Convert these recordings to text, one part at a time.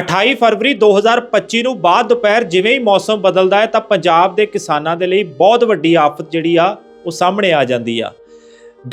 28 ਫਰਵਰੀ 2025 ਨੂੰ ਬਾਅਦ ਦੁਪਹਿਰ ਜਿਵੇਂ ਹੀ ਮੌਸਮ ਬਦਲਦਾ ਹੈ ਤਾਂ ਪੰਜਾਬ ਦੇ ਕਿਸਾਨਾਂ ਦੇ ਲਈ ਬਹੁਤ ਵੱਡੀ ਆਫਤ ਜਿਹੜੀ ਆ, ਉਹ ਸਾਹਮਣੇ ਆ ਜਾਂਦੀ ਆ।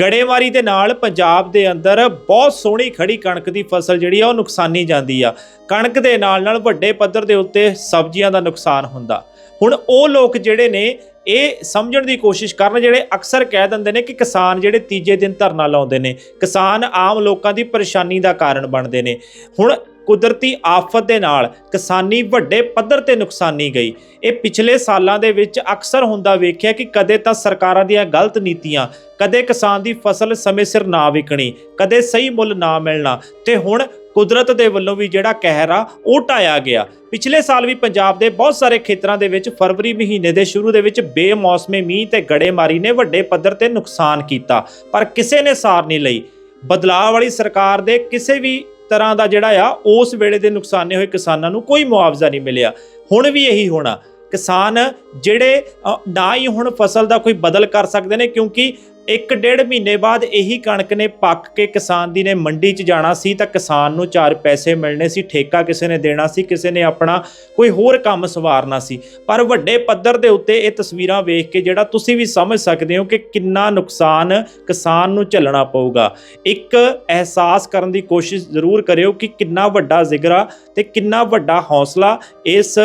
ਗੜੇਮਾਰੀ ਦੇ ਨਾਲ ਪੰਜਾਬ ਦੇ ਅੰਦਰ ਬਹੁਤ ਸੋਹਣੀ ਖੜੀ ਕਣਕ ਦੀ ਫਸਲ ਜਿਹੜੀ ਆ, ਉਹ ਨੁਕਸਾਨੀ ਜਾਂਦੀ ਆ। ਕਣਕ ਦੇ ਨਾਲ ਨਾਲ ਵੱਡੇ ਪੱਧਰ ਦੇ ਉੱਤੇ ਸਬਜ਼ੀਆਂ ਦਾ ਨੁਕਸਾਨ ਹੁੰਦਾ। ਹੁਣ ਉਹ ਲੋਕ ਜਿਹੜੇ ਨੇ, ਇਹ ਸਮਝਣ ਦੀ ਕੋਸ਼ਿਸ਼ ਕਰਨ ਜਿਹੜੇ ਅਕਸਰ ਕਹਿ ਦਿੰਦੇ ਨੇ ਕਿ ਕਿਸਾਨ ਜਿਹੜੇ ਤੀਜੇ ਦਿਨ ਧਰਨਾ ਲਾਉਂਦੇ ਨੇ, ਕਿਸਾਨ ਆਮ ਲੋਕਾਂ ਦੀ ਪਰੇਸ਼ਾਨੀ ਦਾ ਕਾਰਨ ਬਣਦੇ ਨੇ। ਹੁਣ ਕੁਦਰਤੀ ਆਫਤ ਦੇ ਨਾਲ ਕਿਸਾਨੀ ਵੱਡੇ ਪੱਧਰ ਤੇ ਨੁਕਸਾਨੀ ਗਈ। ਇਹ ਪਿਛਲੇ ਸਾਲਾਂ ਦੇ ਵਿੱਚ ਅਕਸਰ ਹੁੰਦਾ ਵੇਖਿਆ ਕਿ ਕਦੇ ਤਾਂ ਸਰਕਾਰਾਂ ਦੀਆਂ ਗਲਤ ਨੀਤੀਆਂ, ਕਦੇ ਕਿਸਾਨ ਦੀ ਫਸਲ ਸਮੇਂ ਸਿਰ ਨਾ ਵਿਕਣੀ, ਕਦੇ ਸਹੀ ਮੁੱਲ ਨਾ ਮਿਲਣਾ ਤੇ ਹੁਣ ਕੁਦਰਤ ਦੇ ਵੱਲੋਂ ਵੀ ਜਿਹੜਾ ਕਹਿਰ ਆ, ਉਹ ਢਾਇਆ ਗਿਆ। ਪਿਛਲੇ ਸਾਲ ਵੀ ਪੰਜਾਬ ਦੇ ਬਹੁਤ ਸਾਰੇ ਖੇਤਰਾਂ ਦੇ ਵਿੱਚ ਫਰਵਰੀ ਮਹੀਨੇ ਦੇ ਸ਼ੁਰੂ ਦੇ ਵਿੱਚ ਬੇਮੌਸਮੇ ਮੀਂਹ ਤੇ ਗੜੇਮਾਰੀ ਨੇ ਵੱਡੇ ਪੱਧਰ ਤੇ ਨੁਕਸਾਨ ਕੀਤਾ, ਪਰ ਕਿਸੇ ਨੇ ਸਾਰ ਨਹੀਂ ਲਈ। ਬਦਲਾਅ ਵਾਲੀ ਸਰਕਾਰ ਦੇ ਕਿਸੇ ਵੀ ਤਰ੍ਹਾਂ ਦਾ ਜਿਹੜਾ ਆ, ਉਸ ਵੇਲੇ ਦੇ ਨੁਕਸਾਨੇ ਹੋਏ ਕਿਸਾਨਾਂ ਨੂੰ ਕੋਈ ਮੁਆਵਜ਼ਾ ਨਹੀਂ ਮਿਲਿਆ। ਹੁਣ ਵੀ ਇਹੀ ਹੋਣਾ। ਕਿਸਾਨ ਜਿਹੜੇ ਨਾ ਹੀ ਹੁਣ ਫਸਲ ਦਾ ਕੋਈ ਬਦਲ ਕਰ ਸਕਦੇ ਨੇ, ਕਿਉਂਕਿ ਇੱਕ ਡੇਢ ਮਹੀਨੇ ਬਾਅਦ ਇਹੀ ਕਣਕ ਨੇ ਪੱਕ ਕੇ ਕਿਸਾਨ ਦੀ ਨੇ ਮੰਡੀ 'ਚ ਜਾਣਾ ਸੀ ਤਾਂ ਕਿਸਾਨ ਨੂੰ ਚਾਰ ਪੈਸੇ ਮਿਲਣੇ ਸੀ, ਠੇਕਾ ਕਿਸੇ ਨੇ ਦੇਣਾ ਸੀ, ਕਿਸੇ ਨੇ ਆਪਣਾ ਕੋਈ ਹੋਰ ਕੰਮ ਸਵਾਰਨਾ ਸੀ। ਪਰ ਵੱਡੇ ਪੱਧਰ ਦੇ ਉੱਤੇ ਇਹ ਤਸਵੀਰਾਂ ਵੇਖ ਕੇ ਜਿਹੜਾ ਤੁਸੀਂ ਵੀ ਸਮਝ ਸਕਦੇ ਹੋ ਕਿ ਕਿੰਨਾ ਨੁਕਸਾਨ ਕਿਸਾਨ ਨੂੰ ਝੱਲਣਾ ਪਊਗਾ। ਇੱਕ ਅਹਿਸਾਸ ਕਰਨ ਦੀ ਕੋਸ਼ਿਸ਼ ਜ਼ਰੂਰ ਕਰਿਓ ਕਿ ਕਿੰਨਾ ਵੱਡਾ ਜ਼ਿਗਰਾ ਤੇ ਕਿੰਨਾ ਵੱਡਾ ਹੌਸਲਾ ਇਸ,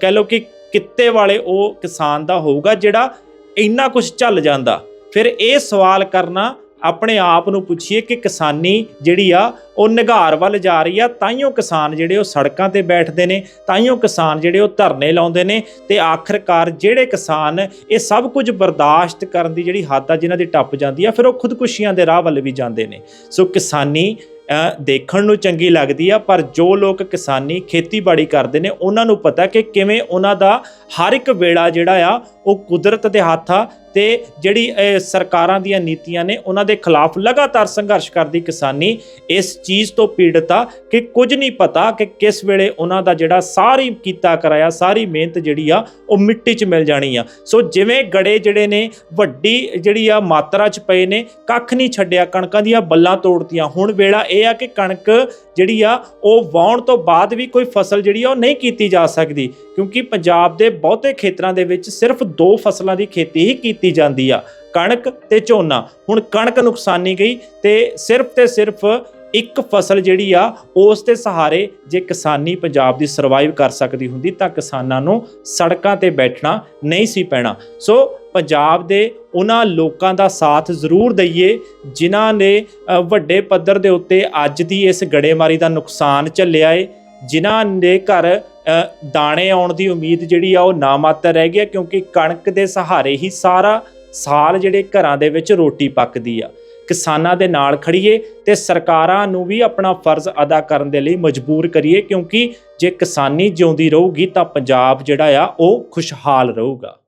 ਕਹਿ ਲਓ ਕਿ ਕਿੱਤੇ ਵਾਲੇ ਉਹ ਕਿਸਾਨ ਦਾ ਹੋਊਗਾ ਜਿਹੜਾ ਇੰਨਾ ਕੁਝ ਝੱਲ ਜਾਂਦਾ। ਫਿਰ ਇਹ ਸਵਾਲ ਕਰਨਾ ਆਪਣੇ ਆਪ ਨੂੰ ਪੁੱਛੀਏ ਕਿ ਕਿਸਾਨੀ ਜਿਹੜੀ ਆ, ਉਹ ਨਿਘਾਰ ਵੱਲ ਜਾ ਰਹੀ ਆ ਤਾਈਓ ਕਿਸਾਨ ਜਿਹੜੇ ਉਹ ਸੜਕਾਂ ਤੇ ਬੈਠਦੇ ਨੇ ਤਾਈਓ ਕਿਸਾਨ ਜਿਹੜੇ ਉਹ ਧਰਨੇ ਲਾਉਂਦੇ ਨੇ ਤੇ ਆਖਰਕਾਰ ਜਿਹੜੇ ਕਿਸਾਨ ਇਹ ਸਭ ਕੁਝ ਬਰਦਾਸ਼ਤ ਕਰਨ ਦੀ ਜਿਹੜੀ ਹੱਦ ਆ, ਜਿਨ੍ਹਾਂ ਦੀ ਟੱਪ ਜਾਂਦੀ ਆ, ਫਿਰ ਉਹ ਖੁਦਕੁਸ਼ੀਆਂ ਦੇ ਰਾਹ ਵੱਲ ਵੀ ਜਾਂਦੇ ਨੇ। ਸੋ ਕਿਸਾਨੀ ਦੇਖਣ ਨੂੰ ਚੰਗੀ ਲੱਗਦੀ ਆ, ਪਰ ਜੋ ਲੋਕ ਕਿਸਾਨੀ ਖੇਤੀਬਾੜੀ ਕਰਦੇ ਨੇ, ਉਹਨਾਂ ਨੂੰ ਪਤਾ ਕਿ ਕਿਵੇਂ ਉਹਨਾਂ ਦਾ ਹਰ ਇੱਕ ਵੇਲਾ ਜਿਹੜਾ ਆ ਉਹ ਕੁਦਰਤ ਦੇ ਹੱਥ ਆ ਤੇ ਜਿਹੜੀ ਸਰਕਾਰਾਂ ਦੀਆਂ ਨੀਤੀਆਂ ਨੇ ਉਹਨਾਂ ਦੇ ਖਿਲਾਫ ਲਗਾਤਾਰ ਸੰਘਰਸ਼ ਕਰਦੀ ਕਿਸਾਨੀ। ਇਸ ਚੀਜ਼ ਤੋਂ ਪੀੜਤ ਆ ਕਿ ਕੁਝ ਨਹੀਂ ਪਤਾ ਕਿ ਕਿਸ ਵੇਲੇ ਉਹਨਾਂ ਦਾ ਜਿਹੜਾ ਸਾਰੀ ਕੀਤਾ ਕਰਾਇਆ, ਸਾਰੀ ਮਿਹਨਤ ਜਿਹੜੀ ਆ, ਉਹ ਮਿੱਟੀ 'ਚ ਮਿਲ ਜਾਣੀ ਆ। ਸੋ ਜਿਵੇਂ ਗੜੇ ਜਿਹੜੇ ਨੇ, ਵੱਡੀ ਜਿਹੜੀ ਆ ਮਾਤਰਾ 'ਚ ਪਏ ਨੇ, ਕੱਖ ਨਹੀਂ ਛੱਡਿਆ, ਕਣਕਾਂ ਦੀਆਂ ਬੱਲਾਂ ਤੋੜਤੀਆਂ। ਹੁਣ ਵੇਲਾ ਇਹ ਆ ਕਿ ਕਣਕ ਜਿਹੜੀ ਆ, ਉਹ ਵਾਉਣ ਤੋਂ ਬਾਅਦ ਵੀ ਕੋਈ ਫਸਲ ਜਿਹੜੀ ਆ, ਉਹ ਨਹੀਂ ਕੀਤੀ ਜਾ ਸਕਦੀ। ਕਿਉਂਕਿ ਪੰਜਾਬ ਦੇ ਬਹੁਤੇ ਖੇਤਰਾਂ ਦੇ ਵਿੱਚ ਸਿਰਫ ਦੋ ਫਸਲਾਂ ਦੀ ਖੇਤੀ ਹੀ ਕੀਤੀ ਜਾਂਦੀ ਆ, ਕਣਕ ਤੇ ਝੋਨਾ। ਹੁਣ ਕਣਕ ਨੁਕਸਾਨੀ ਗਈ ਤੇ ਸਿਰਫ ਤੇ ਸਿਰਫ ਇੱਕ ਫਸਲ ਜਿਹੜੀ ਆ, ਉਸ ਦੇ ਸਹਾਰੇ ਜੇ ਕਿਸਾਨੀ ਪੰਜਾਬ ਦੀ ਸਰਵਾਈਵ ਕਰ ਸਕਦੀ ਹੁੰਦੀ ਤਾਂ ਕਿਸਾਨਾਂ ਨੂੰ ਸੜਕਾਂ ਤੇ ਬੈਠਣਾ ਨਹੀਂ ਸੀ ਪੈਣਾ। ਸੋ ਪੰਜਾਬ ਦੇ ਉਹਨਾਂ ਲੋਕਾਂ ਦਾ ਸਾਥ ਜ਼ਰੂਰ ਦਈਏ, ਜਿਨ੍ਹਾਂ ਨੇ ਵੱਡੇ ਪੱਧਰ ਦੇ ਉੱਤੇ ਅੱਜ ਦੀ ਇਸ ਗੜੇਮਾਰੀ ਦਾ ਨੁਕਸਾਨ ਝੱਲਿਆ ਏ। ਜਿਨ੍ਹਾਂ ਦੇ ਘਰ ਦਾਣੇ ਆਉਣ ਦੀ ਉਮੀਦ ਜਿਹੜੀ ਆ ਉਹ ਨਾਮਾਤਰ ਰਹਿ ਗਿਆ ਕਿਉਂਕਿ ਕਣਕ ਦੇ ਸਹਾਰੇ ਹੀ ਸਾਰਾ ਸਾਲ ਜਿਹੜੇ ਘਰਾਂ ਦੇ ਵਿੱਚ ਰੋਟੀ ਪੱਕਦੀ ਆ। ਕਿਸਾਨਾਂ ਦੇ ਨਾਲ ਖੜੀਏ ਤੇ ਸਰਕਾਰਾਂ ਨੂੰ ਵੀ ਆਪਣਾ ਫਰਜ਼ ਅਦਾ ਕਰਨ ਦੇ ਲਈ ਮਜਬੂਰ ਕਰੀਏ, ਕਿਉਂਕਿ ਜੇ ਕਿਸਾਨੀ ਜਿਉਂਦੀ ਰਹੂਗੀ ਤਾਂ ਪੰਜਾਬ ਜਿਹੜਾ ਆ ਉਹ ਖੁਸ਼ਹਾਲ ਰਹੂਗਾ।